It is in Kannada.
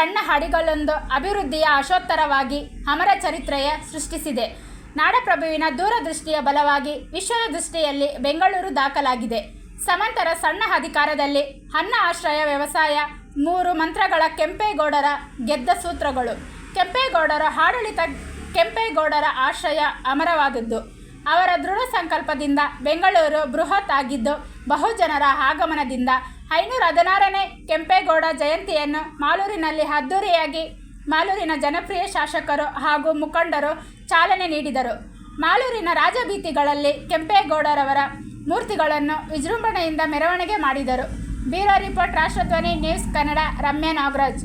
ಸಣ್ಣ ಹಾಡಿಗಳೊಂದು ಅಭಿವೃದ್ಧಿಯ ಆಶೋತ್ತರವಾಗಿ ಅಮರ ಚರಿತ್ರೆಯ ಸೃಷ್ಟಿಸಿದೆ. ನಾಡಪ್ರಭುವಿನ ದೂರದೃಷ್ಟಿಯ ಬಲವಾಗಿ ವಿಶ್ವದ ದೃಷ್ಟಿಯಲ್ಲಿ ಬೆಂಗಳೂರು ದಾಖಲಾಗಿದೆ. ಸಮಂತರ ಸಣ್ಣ ಅಧಿಕಾರದಲ್ಲಿ ಅನ್ನ ಆಶ್ರಯ ವ್ಯವಸಾಯ, ಮೂರು ಮಂತ್ರಗಳ ಕೆಂಪೇಗೌಡರ ಗೆದ್ದ ಸೂತ್ರಗಳು. ಕೆಂಪೇಗೌಡರ ಆಡಳಿತ ಕೆಂಪೇಗೌಡರ ಆಶ್ರಯ ಅಮರವಾದದ್ದು. ಅವರ ದೃಢ ಸಂಕಲ್ಪದಿಂದ ಬೆಂಗಳೂರು ಬೃಹತ್ ಆಗಿದ್ದು, ಬಹುಜನರ ಆಗಮನದಿಂದ ಐನೂರ ಹದಿನಾರನೇ ಕೆಂಪೇಗೌಡ ಜಯಂತಿಯನ್ನು ಮಾಲೂರಿನಲ್ಲಿ ಅದ್ದೂರಿಯಾಗಿ ಮಾಲೂರಿನ ಜನಪ್ರಿಯ ಶಾಸಕರು ಹಾಗೂ ಮುಖಂಡರು ಚಾಲನೆ ನೀಡಿದರು. ಮಾಲೂರಿನ ರಾಜಬೀತಿಗಳಲ್ಲಿ ಕೆಂಪೇಗೌಡರವರ ಮೂರ್ತಿಗಳನ್ನು ವಿಜೃಂಭಣೆಯಿಂದ ಮೆರವಣಿಗೆ ಮಾಡಿದರು. Bureau report Rashtradhwani news Kannada, Ramya Nagaraj.